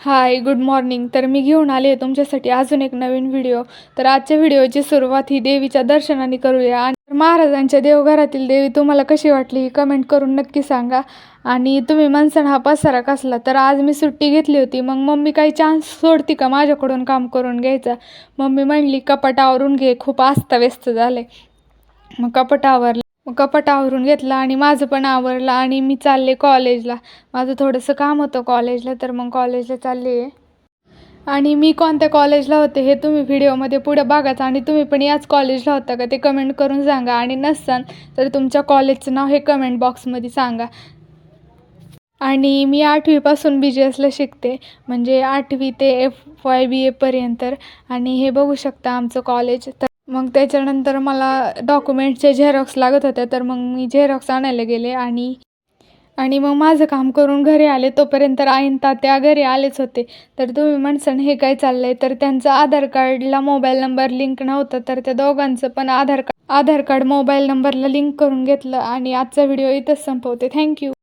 Hi good morning तर मी घेऊन आले आहे तुमच्यासाठी अजून एक नवीन व्हिडिओ तर आजच्या व्हिडिओची सुरुवात ही देवीच्या दर्शनाने करूया. आणि महाराजांच्या देवघरातील देवी तुम्हाला कशी वाटली ही कमेंट करून नक्की सांगा. आणि तुम्ही मनसण हा पसारा कसला? तर आज मी सुट्टी घेतली होती. मग मम्मी काही चान्स सोडती का माझ्याकडून काम करून घ्यायचा? मम्मी म्हणली कपाट आवरून घे. खूप अस्ताव्यस्त झाले मग कपाट मग कपाट आवरून घेतलं आणि माझं पण आवरलं आणि मी चालले कॉलेजला. माझं थोडंसं काम होतं कॉलेजला तर मग कॉलेजला चालले आहे. आणि मी कोणत्या कॉलेजला होते हे तुम्ही व्हिडिओमध्ये पुढे बघाच आणि तुम्ही पण याच कॉलेजला होता का ते कमेंट करून सांगा आणि नसाल तर तुमच्या कॉलेजचं नाव हे कमेंट बॉक्समध्ये सांगा. आणि मी आठवीपासून बी जी एसला शिकते म्हणजे आठवी ते एफ वाय बी एपर्यंत आणि हे बघू शकता आमचं कॉलेज. तर मग त्याच्यानंतर मला डॉक्युमेंटचे झेरॉक्स लागत होत्या तर मग मी झेरॉक्स आणायला गेले आणि आणि मग माझं काम करून घरी आले. तोपर्यंत आईन तात्या घरी आलेच होते. तर तुम्ही म्हणसान हे काय चाललं आहे तर त्यांचं आधार कार्डला मोबाईल नंबर लिंक नव्हतं तर त्या दोघांचं पण Aadhaar card Aadhaar card mobile नंबरला लिंक करून घेतलं आणि आजचा व्हिडिओ इथंच संपवते. थँक्यू